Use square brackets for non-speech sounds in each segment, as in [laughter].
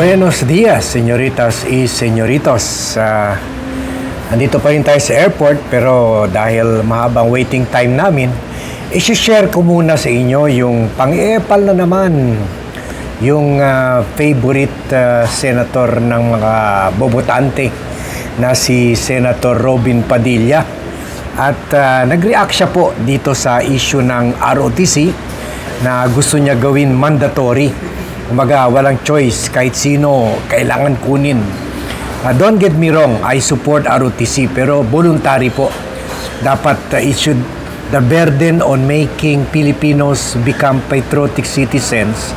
Buenos días, señoritas y señoritos. Ah, andito pa rin tayo sa airport pero dahil mahabang waiting time namin, isi-share ko muna sa inyo yung pang-epal na naman yung ah, favorite ah, senator ng mga bobotante na si Senator Robin Padilla. At ah, nag-react siya po dito sa issue ng ROTC na gusto niya gawin mandatory. Kumaga, walang choice. Kahit sino, kailangan kunin. Uh, don't get me wrong, I support ROTC, pero voluntary po. Dapat uh, it should, the burden on making Filipinos become patriotic citizens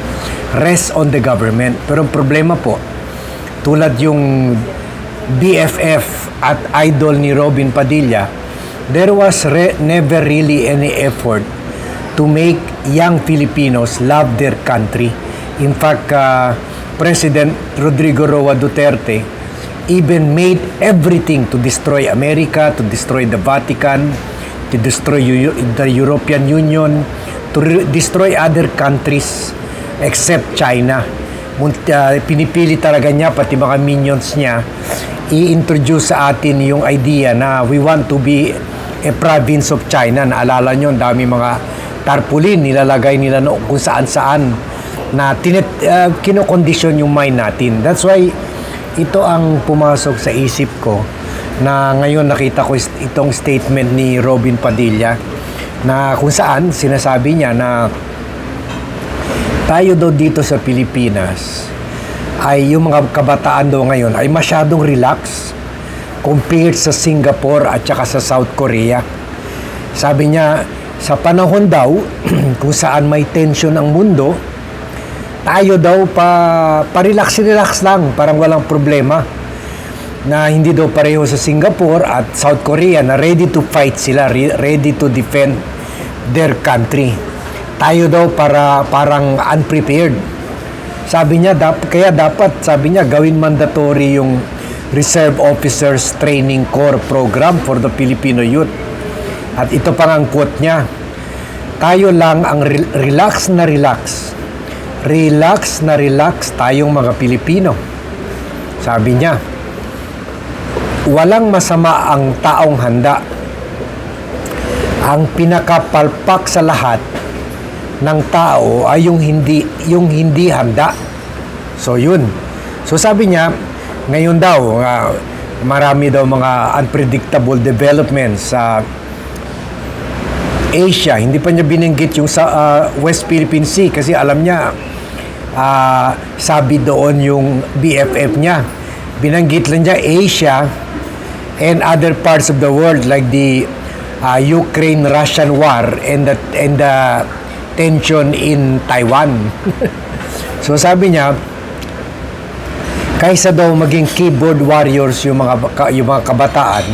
rests on the government. Pero problema po, tulad yung BFF at idol ni Robin Padilla, there was re- never really any effort to make young Filipinos love their country. In fact, uh, President Rodrigo Roa Duterte even made everything to destroy America, to destroy the Vatican, to destroy Eu- the European Union, to re- destroy other countries except China. Munt- uh, pinipili talaga niya, pati mga minions niya, i-introduce sa atin yung idea na we want to be a province of China. Naalala nyo, ang dami mga tarpaulin nilalagay nila no, kung saan-saan na tinet, uh, kinokondisyon yung mind natin. That's why ito ang pumasok sa isip ko na ngayon nakita ko itong statement ni Robin Padilla na kung saan sinasabi niya na tayo daw dito sa Pilipinas ay yung mga kabataan daw ngayon ay masyadong relax compared sa Singapore at saka sa South Korea. Sabi niya, sa panahon daw [clears throat] kung saan may tension ang mundo, tayo daw pa pa-relax-relax lang, parang walang problema. Na hindi daw pareho sa Singapore at South Korea na ready to fight sila, re- ready to defend their country. Tayo daw para parang unprepared. Sabi niya, dap, kaya dapat, sabi niya, gawin mandatory yung Reserve Officers Training Corps Program for the Filipino Youth. At ito pang ang quote niya, tayo lang ang re- relax na relax. Relax na relax tayong mga Pilipino. Sabi niya, walang masama ang taong handa. Ang pinakapalpak sa lahat ng tao ay yung hindi yung hindi handa. So yun. So sabi niya, ngayon daw ah, marami daw mga unpredictable developments sa Asia. Hindi pa niya binanggit yung sa ah, West Philippine Sea kasi alam niya ah, sabi doon yung BFF niya. Binanggit lang niya Asia and other parts of the world like the uh, Ukraine-Russian war and the, and the tension in Taiwan. [laughs] so sabi niya, kaysa daw maging keyboard warriors yung mga yung mga kabataan,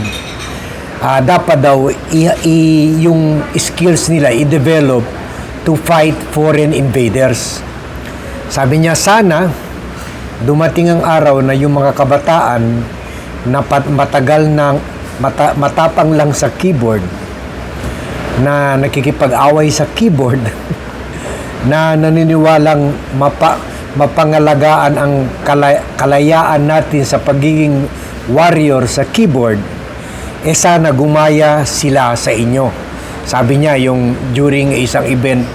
ah, dapat daw i- i- yung skills nila i-develop to fight foreign invaders. Sabi niya, sana dumating ang araw na yung mga kabataan na matagal na mata- matapang lang sa keyboard na nakikipag-away sa keyboard [laughs] na naniniwalang mapa, mapangalagaan ang kala- kalayaan natin sa pagiging warrior sa keyboard eh sana gumaya sila sa inyo. Sabi niya yung during isang event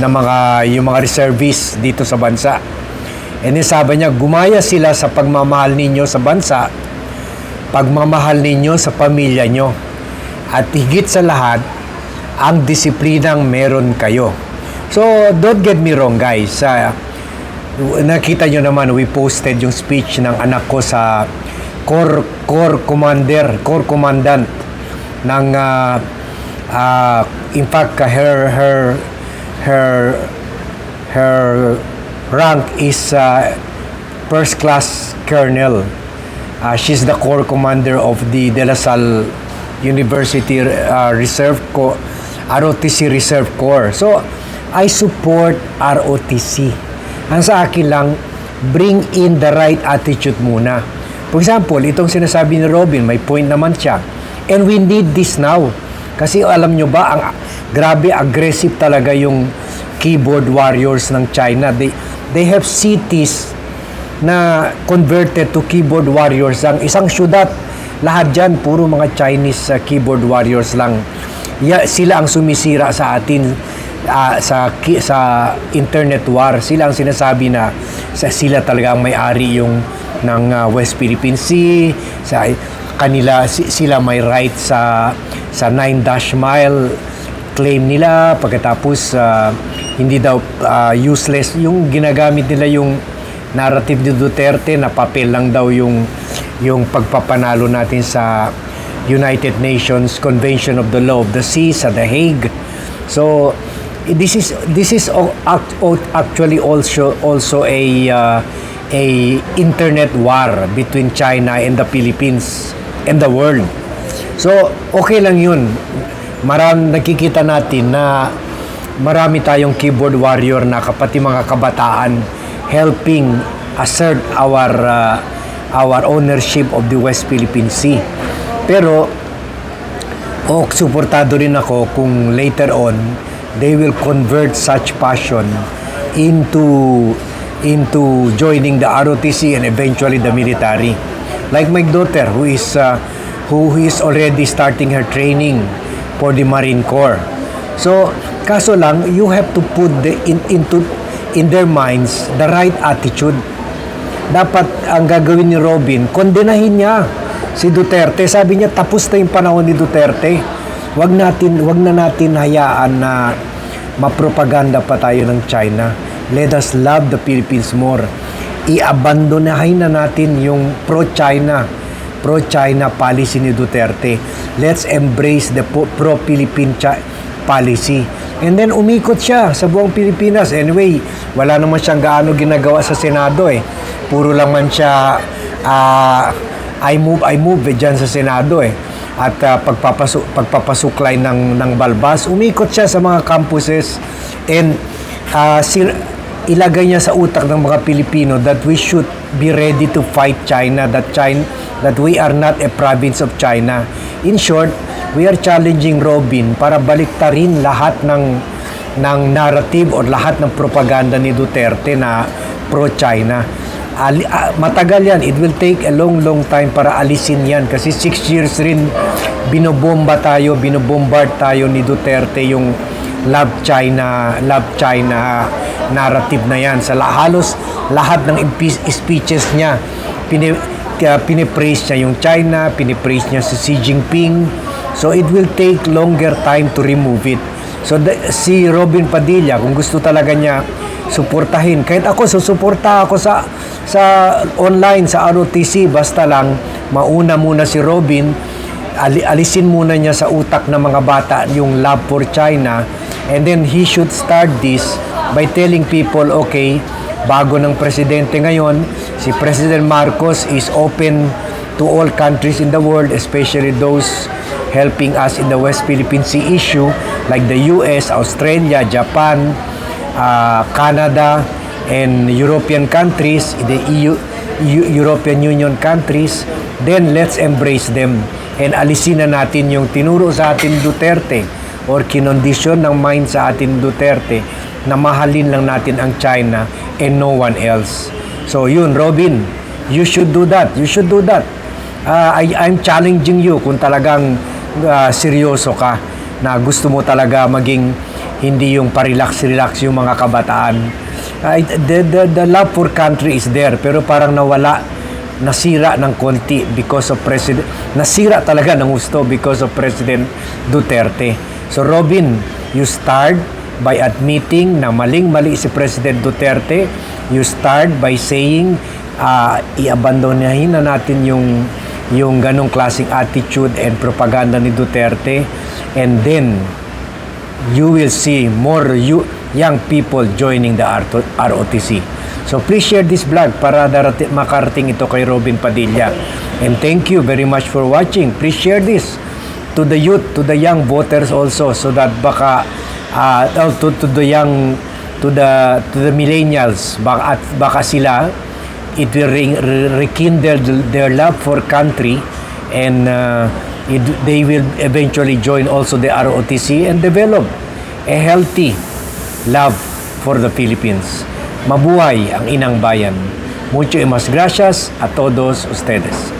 ng mga yung mga reservists dito sa bansa. And then sabi niya gumaya sila sa pagmamahal ninyo sa bansa, pagmamahal ninyo sa pamilya nyo. At higit sa lahat, ang disiplinang meron kayo. So, don't get me wrong guys. Ah, nakita nyo naman, we posted yung speech ng anak ko sa core, core commander, core commandant ng ah, ah, in fact her her her her rank is ah, first class colonel. Ah, she's the core commander of the De La Salle University ah, Reserve Co ROTC Reserve Corps. So, I support ROTC. Ang sa akin lang, bring in the right attitude muna. For example, itong sinasabi ni Robin, may point naman siya. And we need this now. Kasi alam nyo ba, ang grabe aggressive talaga yung keyboard warriors ng China. They, they have cities na converted to keyboard warriors ang isang syudad. Lahat dyan, puro mga Chinese uh, keyboard warriors lang. Ya, sila ang sumisira sa atin ah, sa ki- sa internet war. Sila ang sinasabi na sa, sila talaga ang may-ari yung ng ah, West Philippine Sea. Sa kanila si- sila may right sa sa 9 dash mile claim nila. Pagkatapos ah, hindi daw ah, useless. Yung ginagamit nila yung narrative ni Duterte na papel lang daw yung yung pagpapanalo natin sa United Nations Convention of the Law of the Sea sa The Hague. So this is this is actually also also a uh, a internet war between China and the Philippines and the world. So okay lang 'yun. Maram nakikita natin na marami tayong keyboard warrior na kapati mga kabataan helping assert our uh, our ownership of the West Philippine Sea. Pero o suportado rin ako kung later on they will convert such passion into into joining the ROTC and eventually the military. Like my daughter who is uh, who is already starting her training for the Marine Corps. So, kaso lang you have to put the in, into in their minds the right attitude dapat ang gagawin ni Robin, kondenahin niya si Duterte. Sabi niya tapos na yung panahon ni Duterte. Wag natin, wag na natin hayaan na mapropaganda pa tayo ng China. Let us love the Philippines more. I-abandonahin na natin yung pro-China, pro-China policy ni Duterte. Let's embrace the pro-Philippine policy. And then umikot siya sa buong Pilipinas. Anyway, wala naman siyang gaano ginagawa sa Senado eh. Puro lang man siya ah, I move, I move eh, dyan sa Senado eh. At ah, pagpapasu pagpapasuklay ng, ng balbas, umikot siya sa mga campuses and ah, sir- ilagay niya sa utak ng mga Pilipino that we should be ready to fight China, that China, that we are not a province of China. In short, we are challenging Robin para baliktarin lahat ng ng narrative o lahat ng propaganda ni Duterte na pro-China. Ali, ah, matagal yan. It will take a long, long time para alisin yan. Kasi six years rin binobomba tayo, binobombard tayo ni Duterte yung love China, love China narrative na yan. Sa halos lahat ng speeches niya, pini, kaya pinipraise niya yung China, pinipraise niya si Xi Jinping. So it will take longer time to remove it. So the- si Robin Padilla, kung gusto talaga niya suportahin, kahit ako susuporta ako sa sa online sa ROTC basta lang mauna muna si Robin ali- alisin muna niya sa utak ng mga bata yung love for China and then he should start this by telling people okay bago ng presidente ngayon si President Marcos is open to all countries in the world especially those helping us in the West Philippine Sea issue like the US, Australia, Japan, uh, Canada, and European countries, the EU, Eu- European Union countries, then let's embrace them and alisin na natin yung tinuro sa atin Duterte or kinondisyon ng mind sa atin Duterte na mahalin lang natin ang China and no one else. So yun, Robin, you should do that. You should do that. Ah, I, I'm challenging you kung talagang ah, seryoso ka na gusto mo talaga maging hindi yung parelax-relax yung mga kabataan. It- the, the, the love for country is there pero parang nawala nasira ng konti because of President nasira talaga ng gusto because of President Duterte. So Robin, you start by admitting na maling-mali si President Duterte. You start by saying uh, i-abandonahin na natin yung yung ganong klaseng attitude and propaganda ni Duterte and then you will see more you, young people joining the ROTC. So please share this vlog para darati, makarating ito kay Robin Padilla. And thank you very much for watching. Please share this to the youth, to the young voters also so that baka uh, to, to the young to the to the millennials baka, at baka sila it will re- rekindle their love for country and uh, it, they will eventually join also the ROTC and develop a healthy love for the Philippines. Mabuhay ang inang bayan. Mucho y más gracias a todos ustedes.